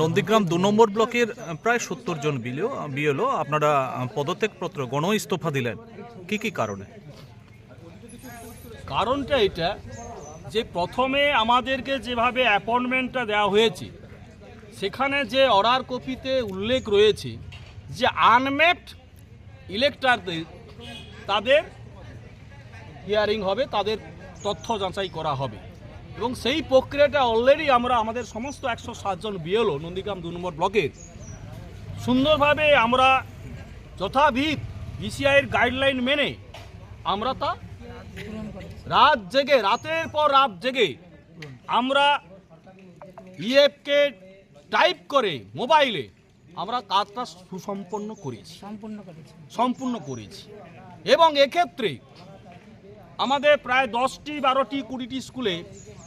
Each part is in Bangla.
নন্দীগ্রাম দু নম্বর ব্লকের প্রায় সত্তর জন বিলিও বিএলও, আপনারা পদত্যাগপত্র গণ ইস্তফা দিলেন। কি কি কারণে? কারণটা এটা যে প্রথমে আমাদেরকে যেভাবে অ্যাপয়েন্টমেন্টটা দেওয়া হয়েছে, সেখানে যে অর্ডার কপিতে উল্লেখ রয়েছে যে আনমেট ইলেকটারদের তাদের হিয়ারিং হবে, তাদের তথ্য যাচাই করা হবে। এবং সেই প্রক্রিয়াটা অলরেডি আমরা আমাদের সমস্ত একশো সাতজন বিএলও নন্দীগ্রাম দু নম্বর ব্লকের। সুন্দরভাবে আমরা যথাবিধ বিসিআইয়ের গাইডলাইন মেনে আমরা তা রাত জেগে রাতের পর রাত জেগে আমরা ইএফকে টাইপ করে মোবাইলে আমরা কাজটা সুসম্পন্ন করেছি। সম্পূর্ণ সম্পূর্ণ করেছি। এবং এক্ষেত্রে আমাদের প্রায় দশটি, বারোটি, কুড়িটি স্কুলে,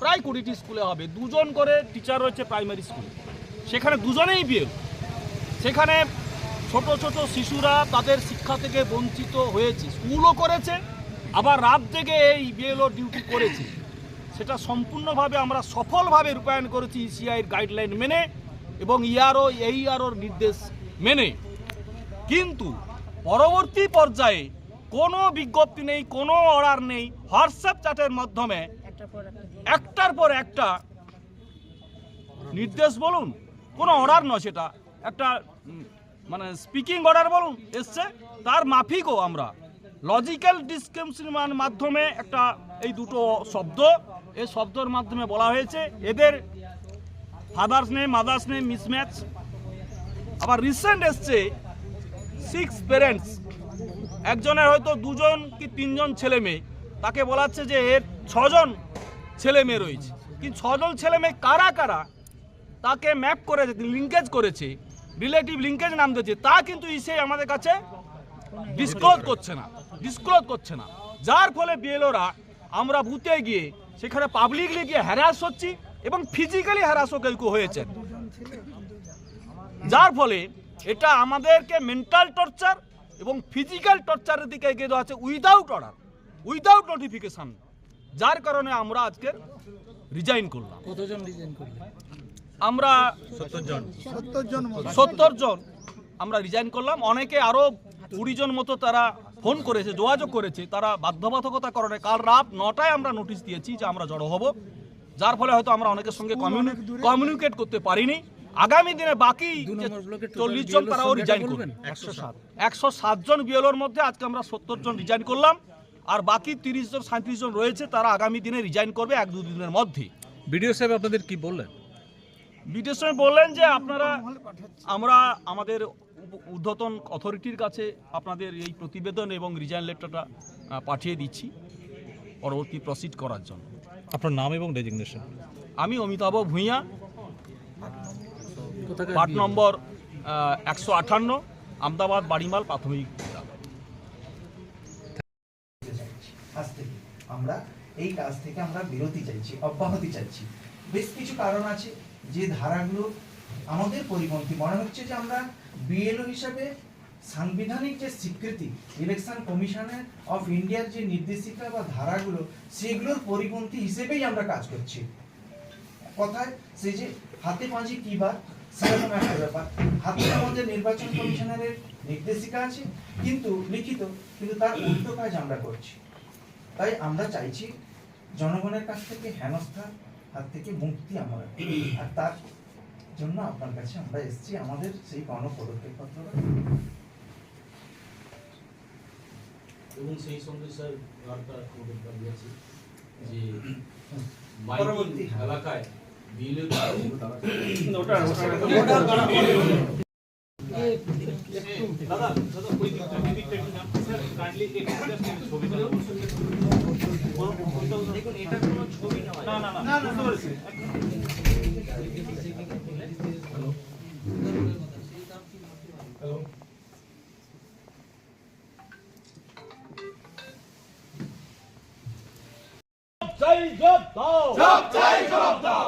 প্রায় কুড়িটি স্কুলে হবে। দুজন করে টিচার রয়েছে প্রাইমারি স্কুলে সেখানে দুজনেই বিয়ে সেখানে ছোট ছোট শিশুরা তাদের শিক্ষা থেকে বঞ্চিত হয়েছে। স্কুলও করেছে, আবার রাত থেকে এই বিএলও ডিউটি করেছে। সেটা সম্পূর্ণভাবে আমরা সফলভাবে রূপায়ণ করেছি ইসিআইয়ের গাইডলাইন মেনে এবং ইয়ারও এই আরোর নির্দেশ মেনে। কিন্তু পরবর্তী পর্যায়ে কোনো বিজ্ঞপ্তি নেই, কোনো অর্ডার নেই। হোয়াটসঅ্যাপ চ্যাটের মাধ্যমে একটার পর একটা নির্দেশ বলুন। কোনো অর্ডার নয় সেটা। একটা মানে স্পিকিং অর্ডার বলুন, এসছে। তার মাফিকও আমরা। লজিক্যাল ডিসক্রিপশনের মাধ্যমে একটা, এই দুটো শব্দ, এই শব্দের মাধ্যমে বলা হয়েছে। এদের father's name mother's name mismatch আবার রিসেন্ট এসছে সিক্স প্যারেন্টস একজনের হয়তো দুজন কি তিনজন ছেলে মেয়ে। তাকে বলাচ্ছে যে এর ছজন ছেলে মেয়ে রয়েছে। কিন্তু ছজন ছেলে মেয়ে কারা কারা? তাকে ম্যাপ করে লিঙ্কেজ করেছে, রিলেটিভ লিঙ্কেজ নাম দিয়েছে, তা কিন্তু ইসে আমাদের কাছে ডিসক্লোজ করছে না ডিসক্লোজ করছে না। যার ফলে বিএলওরা আমরা বুথে গিয়ে, সেখানে পাবলিকলি গিয়ে হ্যারাস হচ্ছি এবং ফিজিক্যালি হ্যারাসও কেউ হয়েছেন। যার ফলে এটা আমাদেরকে মেন্টাল টর্চার এবং ফিজিক্যাল টর্চারের দিকে এগিয়ে দেওয়া হচ্ছে উইদাউট অর্ডার উইদাউট নোটিফিকেশন যার কারণে আমরা আজকে রিজাইন করলাম। কতজন ডিজাইন করবে আমরা সত্তর জন। সত্তর জন আমরা রিজাইন করলাম। অনেকে আরও কুড়ি জন মতো তারা ফোন করেছে যোগাযোগ করেছে তারা বাধ্যবাধকতা কারণে কাল রাত নটায় আমরা নোটিশ দিয়েছি যে আমরা জড়ো হব। যার ফলে হয়তো আমরা অনেকের সঙ্গে কমিউনিকেট করতে পারিনি। আগামী দিনে বাকি চল্লিশ জন তারাও রিজাইন করবেন একশো সাত। জন বিএলওর মধ্যে আজকে আমরা সত্তর জন রিজাইন করলাম। আর বাকি তিরিশ জন সাঁত্রিশ জন রয়েছে তারা আগামী দিনে রিজাইন করবে এক দু দিনের মধ্যে বিডিও সাহেব আপনাদের কি বললেন? বিডিও সাহেব বললেন যে আপনারা আমরা আমাদের ঊর্ধ্বতন অথরিটির কাছে আপনাদের এই প্রতিবেদন এবং রিজাইন লেটারটা পাঠিয়ে দিচ্ছি পরবর্তী প্রসিড করার জন্য। আপনার নাম এবং ডেজিগনেশন আমি অমিতাভ ভূঁইয়া পার্ট নম্বর একশো আটান্ন আমদাবাদ বাড়িমাল প্রাথমিক আমরা এই কাজ থেকে আমরা বিরতি চাইছি অব্যাহতি চাইছি। বেশ কিছু কারণ আছে যে ধারাগুলো আমাদের পরিপন্থী। মনে হচ্ছে যে আমরা বিএলও হিসাবে সাংবিধানিক যে স্বীকৃতি ইলেকশন কমিশনের অফ ইন্ডিয়ার যে নির্দেশিকা বা ধারাগুলো সেগুলোর পরিপন্থী হিসেবেই আমরা কাজ করছি। কথায় সেই যে হাতে পাঁজি কি বার সেরকম একটা ব্যাপার। হাতে আমাদের নির্বাচন কমিশনারের নির্দেশিকা আছে কিন্তু লিখিত কিন্তু তার উল্টো কাজ আমরা করছি। তাই আমরা চাইছি জনগণের কাছ থেকে হেনস্থার হাত থেকে মুক্তি আমরা আর তার জন্য আপনার কাছে আমরা এসেছি আমাদের সেই গণ পদক্ষেপ এবং সেই সঙ্গে স্যার আরেকটা আমাদের যে মাইকিং এলাকায় পেরেছি চাই জব দাও জব চাই জব দাও